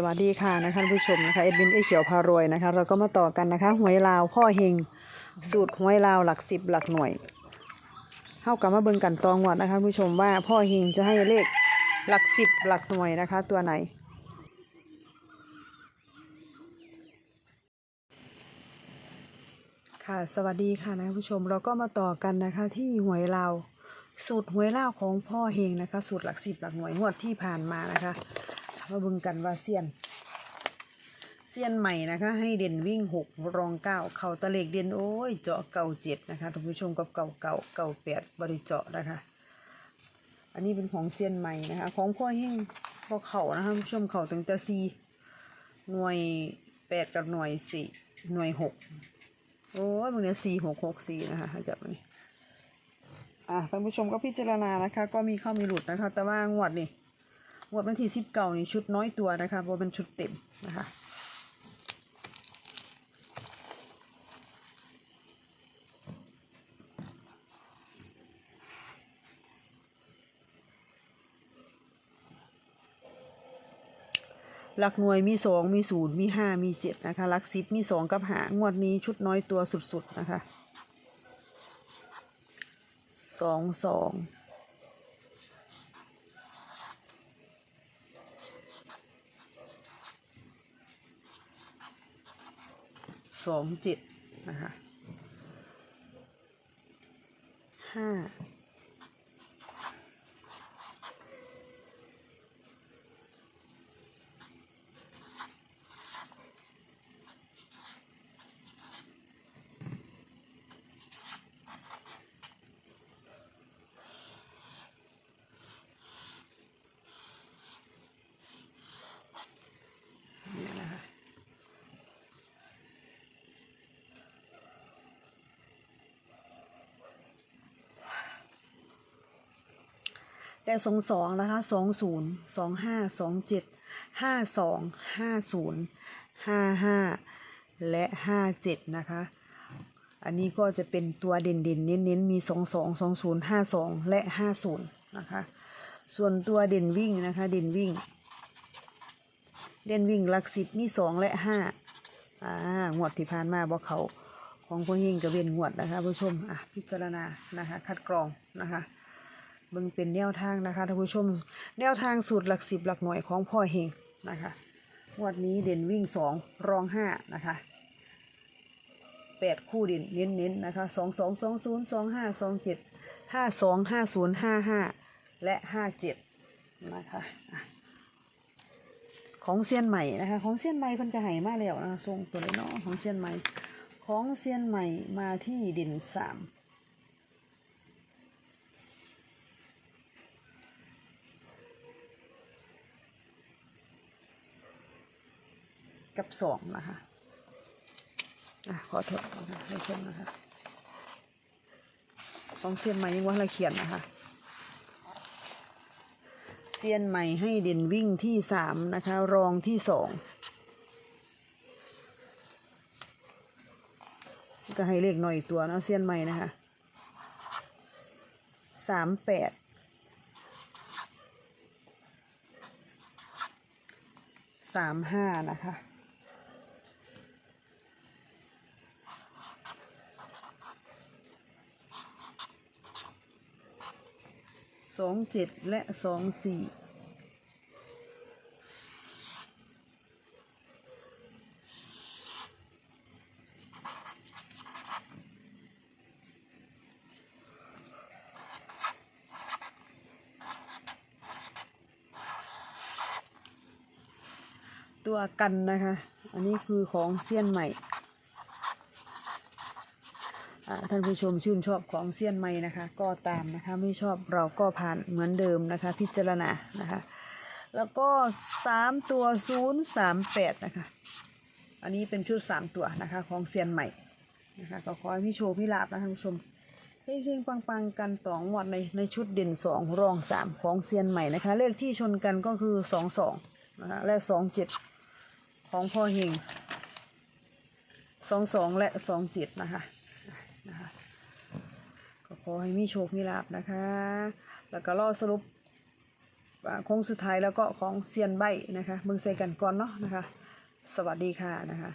สวัสดีค่ะนะคะท่านผู้ชมนะคะเอ็ดวินไอเขียวพารวยนะคะ เราก็มาต่อกันนะคะหวยลาวพ่อเฮงสูตรหวยลาวหลักสิบหลักหน่วยเข้ากับมาเบิ่งกันตองวัดนะคะผู้ชมว่าพ่อเฮงจะให้เลขหลักสิบหลักหน่วยนะคะ ตัวไหน ค่ะสวัสดีค่ะนะผู้ชมเราก็มาต่อกันนะคะที่หวยลาวสูตรหวยลาวของพ่อเฮงนะคะ สูตรหลักสิบหลักหน่วยงวดที่ผ่านมานะคะ มาบิ่งกันว่าเซียนเซียนใหม่นะคะ ให้เด่นวิ่งหกรองเก้าเข่าตะเลกเด่นโอ้ยเจาะเก่าเจ็ดนะคะท่านผู้ชมกับเก่าเก่าเก่าแปดบริเจาะนะคะ อันนี้เป็นของเซียนใหม่นะคะ ของพ่อเฮงพ่อเข่านะคะท่านผู้ชมเข่าตั้งแต่สี่หน่วยแปดกับหน่วยสี่หน่วยหกโอ้ยมันเนี้ยสี่หกหกสี่นะคะจับมานี่อะท่านผู้ชมก็พิจารณานะคะ ก็มีเข้ามีหลุดนะคะ แต่ว่างวดนี่ งวดวันที่สิบเก้านี่ชุดน้อยตัวนะคะเพราะเป็นชุดเต็มนะคะหลักหน่วยมีสองมีศูนย์มีห้ามีเจ็ดนะคะหลักสิบมีสองกับหางวดนี้ชุดน้อยตัวสุดๆนะคะสองสอง สองเจ็ดนะคะห้า แต่สองสองนะคะสองศูนย์สองห้าสองเจ็ดห้าสองห้าศูนย์ห้าห้าและห้าเจ็ดนะคะ อันนี้ก็จะเป็นตัวเด่นเด่นเน้นเน้นๆมีสองสองสองศูนย์ห้าสองและห้าศูนย์นะคะ ส่วนตัวเด่นวิ่งนะคะ เด่นวิ่ง เด่นวิ่งลักสิบมีสองและห้าอ่างวดที่ผ่านมาบอกเขาของพวกเฮงกับเวนงวดนะคะผู้ชมอะพิจารณานะคะ คัดกรองนะคะ เบิ่งเป็นแนวทางนะคะท่านผู้ชม แนวทางสูตรหลักสิบหลักหน่วยของพ่อเฮงนะคะงวดนี้เด่นวิ่งสองรองห้านะคะแปดคู่เด่นเน้นๆนะคะสองสองสองศูนย์สองห้าสองเจ็ดห้าสองห้าศูนย์ห้าห้าและห้าเจ็ดนะคะของเซียนใหม่นะคะของเซียนใหม่เพิ่นจะให้มาแล้วนะคะทรงตัวเลยเนาะของเซียนใหม่ของเซียนใหม่มาที่เด่นสาม กับสองนะคะอะขอโทษนะคะให้ชมนะคะต้องเซียนใหม่ยังว่าละเขียนนะคะเซียนใหม่ให้เด่นวิ่งที่สามนะคะ รองที่สองก็ให้เลขหน่อยตัวเนาะเซียนใหม่นะคะสามแปดสามห้านะคะ สองเจ็ดและสองสี่ตัวกันนะคะ อันนี้คือของเซียนใหม่ ท่านผู้ชมชื่นชอบของเซียนใหม่นะคะ ก็ตามนะคะไม่ชอบเราก็ผ่านเหมือนเดิมนะคะ พิจารณานะคะ แล้วก็สามตัวศูนย์สามแปดนะคะ อันนี้เป็นชุดสามตัวนะคะของเซียนใหม่นะคะก็ขอให้พี่โชว์พี่ลาบนะท่านผู้ชมเฮงๆปังๆกันต่องวดในในชุดเด่นสองรองสามของเซียนใหม่นะคะ เลขที่ชนกันก็คือสองสองนะคะและสองเจ็ดของพ่อเฮงสองสองและสองเจ็ดนะคะ อให้มีโชคมีลาบนะคะ แล้วก็รอสรุปโค้งสุดท้ายแล้วก็ของเซียนใบนะคะมึงใส่กันก่อนเนาะนะคะ สวัสดีค่ะนะคะ